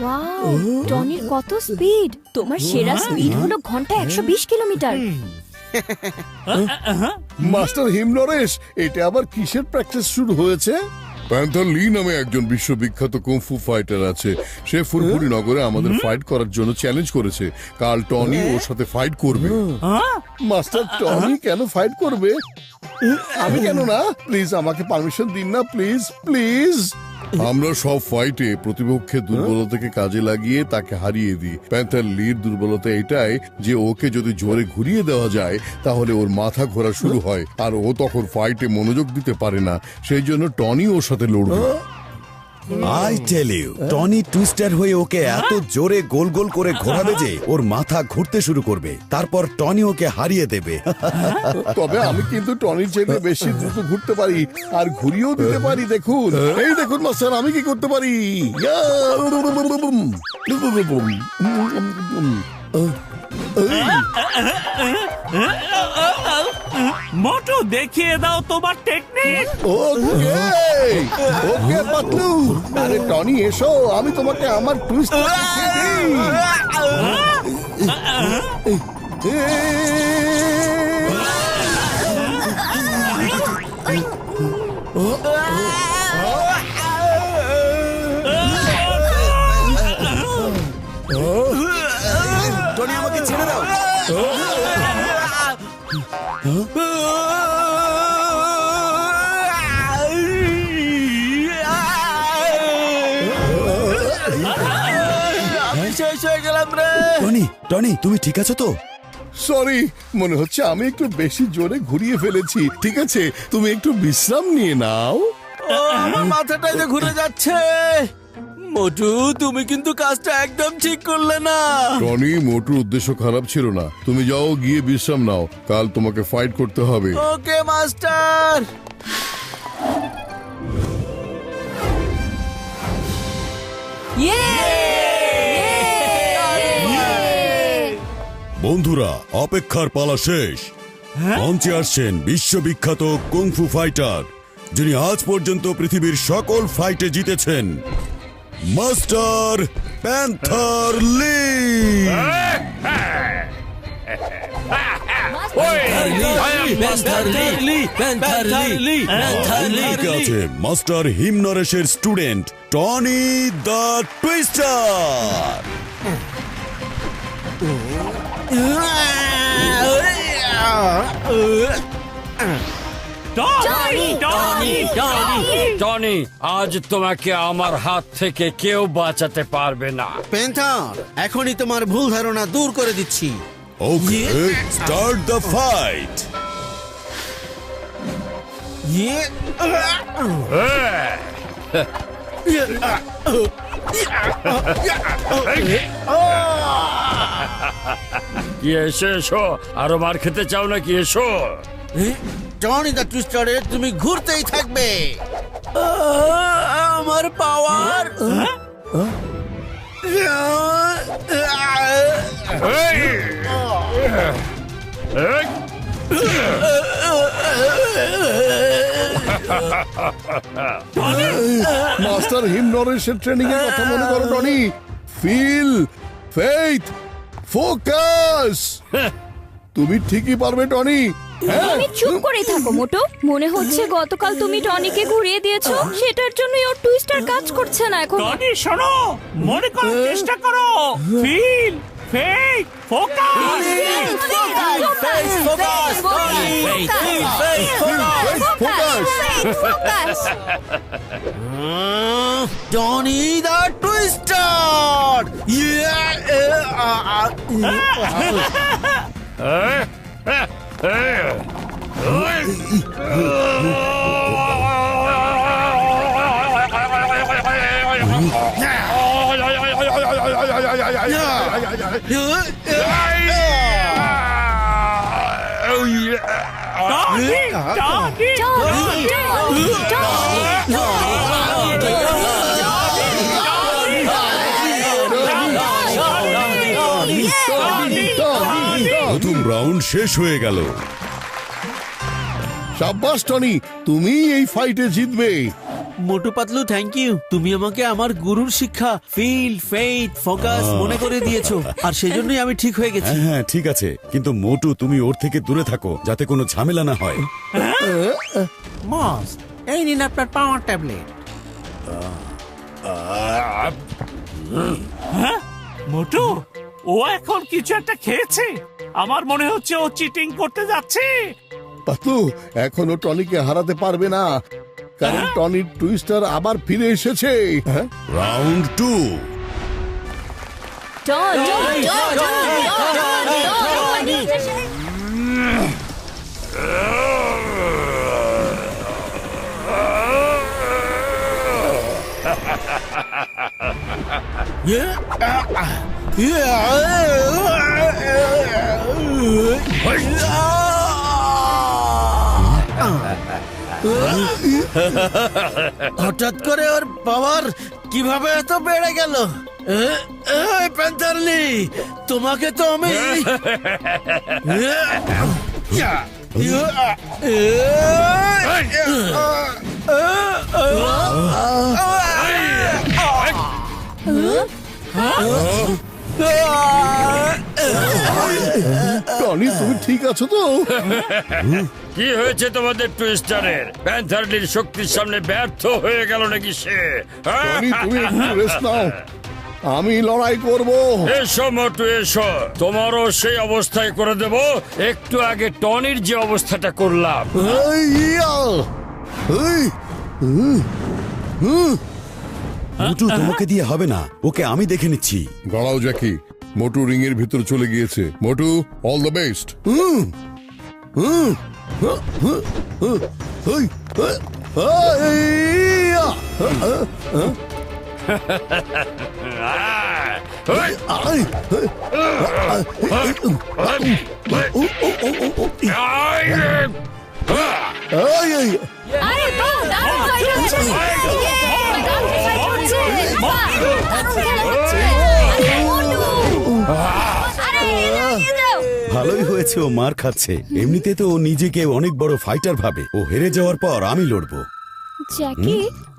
Wow টনির কত speed তোমার সেরা স্পিড হলো ঘণ্টা একশো বিশ কিলোমিটার। মাস্টার হিমনরেশ এটা আবার কিসের প্র্যাকটিস শুরু হয়েছে? প্যান্থার লি নামে একজন বিশ্ববিখ্যাত কুংফু ফাইটার আছে। সে ফুরফুরি নগরে আমাদের ফাইট করার জন্য চ্যালেঞ্জ করেছে। কাল টনি ওর সাথে ফাইট করবে। মাস্টার টনি কেন ফাইট করবে? আমি কেন না? প্লিজ আমাকে পারমিশন দিন না প্লিজ প্লিজ। আমরা সব ফাইটে প্রতিপক্ষের দুর্বলতাকে কাজে লাগিয়ে তাকে হারিয়ে দিই। প্যান্থার লির দুর্বলতা এটাই যে ওকে যদি জোরে ঘুরিয়ে দেওয়া যায় তাহলে ওর মাথা ঘোরা শুরু হয়। আর ও তখন ফাইটে মনোযোগ দিতে পারে না। সেই জন্য টনি ওর সাথে লড়বে। I tell you Tony twister হয়ে ওকে এত জোরে গোল গোল করে ঘোরাবে যে ওর মাথা ঘুরতে শুরু করবে তারপর টনি ওকে হারিয়ে দেবে তবে আমি কিন্তু টনির চেয়ে বেশি দ্রুত ঘুরতে পারি আর ঘুরিয়েও দিতে পারি দেখুন এই দেখুন মাস্টার আমি কি করতে পারি দেখিয়ে দাও তোমার টেকনিক ওকে ওকে পাতলু আরে টনি এসো আমি তোমাকে আমার টুইস্ট দেখিয়ে দিই টনি আমাকে ছেড়ে দাও টনি টনি তুমি ঠিক আছো তো? সরি মনে হচ্ছে আমি একটু বেশি জোরে ঘুরিয়ে ফেলেছি ঠিক আছে? তুমি একটু বিশ্রাম নিয়ে নাও। আমার মাথাটাই যে ঘুরে যাচ্ছে। মোটু তুমি কিন্তু কাজটা একদম ঠিক করলে না। টনি মোটুর উদ্দেশ্য খারাপ ছিল না। তুমি যাও গিয়ে বিশ্রাম নাও। কাল তোমাকে ফাইট করতে হবে। Okay master. বন্ধুরা অপেক্ষার পালা শেষ। মঞ্চে আসছেন বিশ্ববিখ্যাত কুংফু ফাইটার যিনি আজ পর্যন্ত পৃথিবীর সকল ফাইটে জিতেছেন। Master panther Lee. আছে master হিমনরেশের student Tony the twister. Tony Tony Tony আজ তোমাকে আমার হাত থেকে কেউ বাঁচাতে পারবে না। পেন্থার এখনই তোমার ভুল ধারণা দূর করে দিচ্ছি। ওকে স্টার্ট দ্য ফাইট কি এসো এসো? আরও মার খেতে চাও নাকি? এসো। টনি দ্য টুইস্টারে তুমি ঘুরতেই থাকবে। আমার পাওয়ার মাস্টার হিমনরেশের ট্রেনিং এর কথা মনে করো টনি। ফিল ফেইথ ফোকাস তুমি ঠিকই পারবে টনি। হ্যাঁ। তুমি চুপ করে থাকো মোটো। মনে হচ্ছে গতকাল তুমি টনিকে ঘুরিয়ে দিয়েছ। সেটার জন্যই ওর টুইস্টার কাজ করছে না এখন। টনি শোনো। মনে করার চেষ্টা করো। Feel Faith! Focus! Faith! Focus! Focus! Faith! Faith! Focus! Focus! Donnie the Twister! Yeah! Yeah! প্রথম রাউন্ড শেষ হয়ে গেল। সাব্বাস টনি তুমি এই ফাইটে জিতবে। মোটু পাতলু থ্যাংক ইউ তুমি আমাকে আমার গুরুর শিক্ষা ফিল ফেইথ ফোকাস মনে করে দিয়েছ। আর সেই জন্যই আমি ঠিক হয়ে গেছি। হ্যাঁ হ্যাঁ ঠিক আছে। কিন্তু মোটু তুমি ওর থেকে দূরে থাকো যাতে কোনো ঝামেলা না হয়। মস এই নিন আপনার পাওয়ার ট্যাবলেট হ্যাঁ? মোটু ও এখন কিছু একটা খেয়েছে। আমার মনে হচ্ছে ও চিটিং করতে যাচ্ছে। পাতলু এখনও টনিকে হারাতে পারবে না। কারণ টনির টুইস্টার আবার ফিরে এসেছে হ্যাঁ? রাউন্ড টু টন হঠাৎ করে ওর পাওয়ার কীভাবে এত বেড়ে গেল প্যান্থারলি তোমাকে তো আমি টনি তুমি ঠিক আছো তো? কি হয়েছে তোমাদের টুইস্টারের প্যান্থারলির শক্তির সামনে ব্যর্থ হয়ে গেল নাকি সে? হ্যাঁ? টনি তুমি একটু রেস্ট নাও। আমি লড়াই করব। এসো মোটু এসো। তোমারও সেই অবস্থায় করে দেব। একটু আগে টনির যে অবস্থাটা করলাম। মোটু তোমাকে দিয়ে হবে না। ওকে আমি দেখে নিচ্ছি। গড়াও জ্যাকি। মোটু রিং এর ভিতর চলে গিয়েছে। মোটু অল দ্য বেস্ট আরে দাঁড়াও, দাঁড়াও, fight হচ্ছে। দারুণ ভালোই হয়েছে ও মার খাচ্ছে। এমনিতে তো ও নিজেকে অনেক বড় ফাইটার ভাবে। ও হেরে যাওয়ার পর আমি লড়বো। জ্যাকি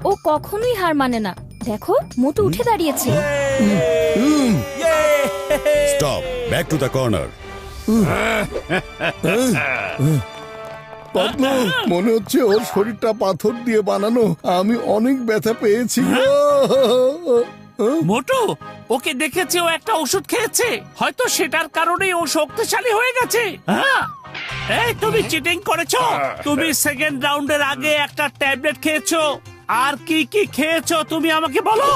ও কখনোই হার মানে না। দেখো মোটু উঠে দাঁড়িয়েছে। Stop back to the corner পদ্ম মনে হচ্ছে ওর শরীরটা পাথর দিয়ে বানানো। আমি অনেক ব্যথা পেয়েছি। মোটু ওকে দেখেছে ও একটা ওষুধ খেয়েছে। হয়তো সেটার কারণেই ও শক্তিশালী হয়ে গেছে। হ্যাঁ। এই তুমি চিটিং করেছ? তুমি সেকেন্ড রাউন্ডের আগে একটা ট্যাবলেট খেয়েছো। আর কি কি খেয়েছো তুমি আমাকে বলো?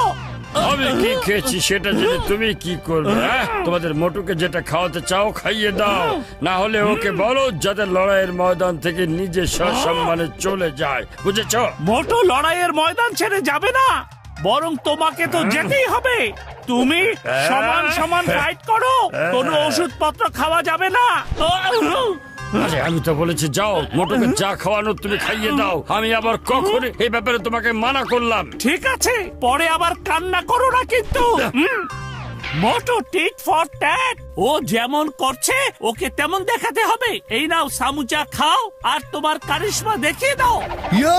আমি কি খেয়েছি সেটা জেনে তুমি কি করবে হ্যাঁ? তোমাদের মোটুকে যেটা খাওয়াতে চাও খাইয়ে দাও। না হলে ওকে বলো যাতে লড়াইয়ের ময়দান থেকে নিজে সসম্মানে চলে যায়। বুঝেছ? মোটু লড়াইয়ের ময়দান ছেড়ে যাবে না। বরং তোমাকে তো যেতেই হবে। তুমি সমান সমান ফাইট করো। কোনো ওষুধপত্র খাওয়া যাবে না। আরে আমি তো বলেছি যাও মোটুকে যা খাওয়ানো তুমি খাইয়ে দাও। আমি আবার কখন এই ব্যাপারে তোমাকে মানা করলাম। ঠিক আছে পরে আবার কান্না করো না কিন্তু? মোটো টিট ফর ট্যাট। ও যেমন করছে ওকে তেমন দেখাতে হবে। এই নাও সামুচা খাও আর তোমার কারিশমা দেখিয়ে দাও। ইয়া!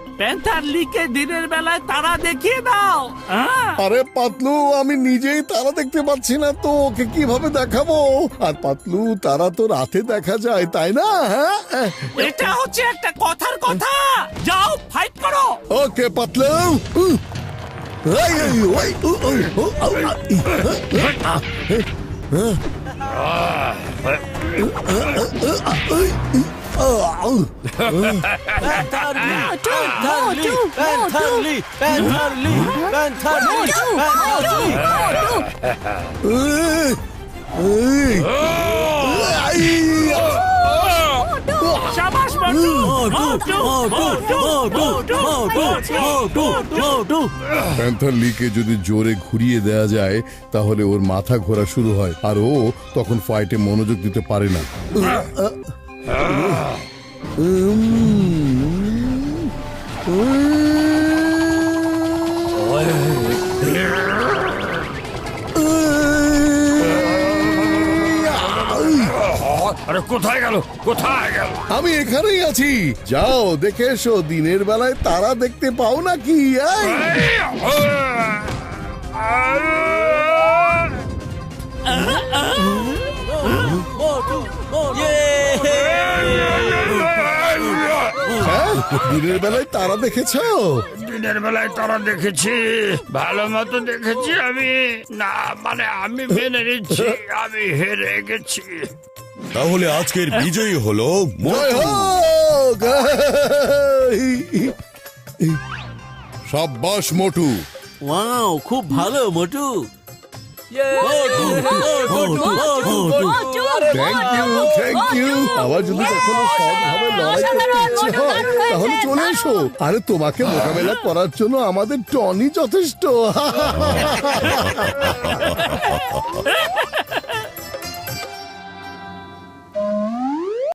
প্যান্থার লিকে দিনের বেলায় তারা দেখিয়ে দাও। হ্যাঁ। আরে পাতলু আমি নিজেই তারা দেখতে পাচ্ছি না তো ওকে কীভাবে দেখাবো? আর পাতলু তারা তো রাতে দেখা যায় তাই না? হ্যাঁ? এটা হচ্ছে একটা কথার কথা। যাও ফাইট করো। ওকে পাতলু! এই, ওই, Bentarli! Bentarli! Bentarli! Bentarli! Bentarli! Bentarli! সাবাস মন্টু মন্টু মন্টু মন্টু মন্টু মন্টু প্যান্থার লিকে যদি জোরে ঘুরিয়ে দেয়া যায়, তাহলে ওর মাথা ঘোরা শুরু হয় আর ও তখন ফাইটে মনোযোগ দিতে পারে না আরে কোথায় গেল কোথায় গেল আমি এখানেই আছি যাও দেখে এসো দিনের বেলায় তারা দেখতে পাও নাকি এই? দিনের বেলায় তারা দেখেছ? দিনের বেলায় তারা দেখেছি। ভালো মতো দেখেছি আমি। না মানে আমি মেনে নিচ্ছি আমি হেরে গেছি। তাহলে আজকের বিজয়ী হলো! সাব্বাস মোটু ওয়াও খুব ভালো Motu. Thank you thank you আবার যদি কখনো সবভাবে লড়াই করতে ইচ্ছে হয় তাহলে চলে এসো আরে তোমাকে মোকাবেলা করার জন্য আমাদের টনি যথেষ্ট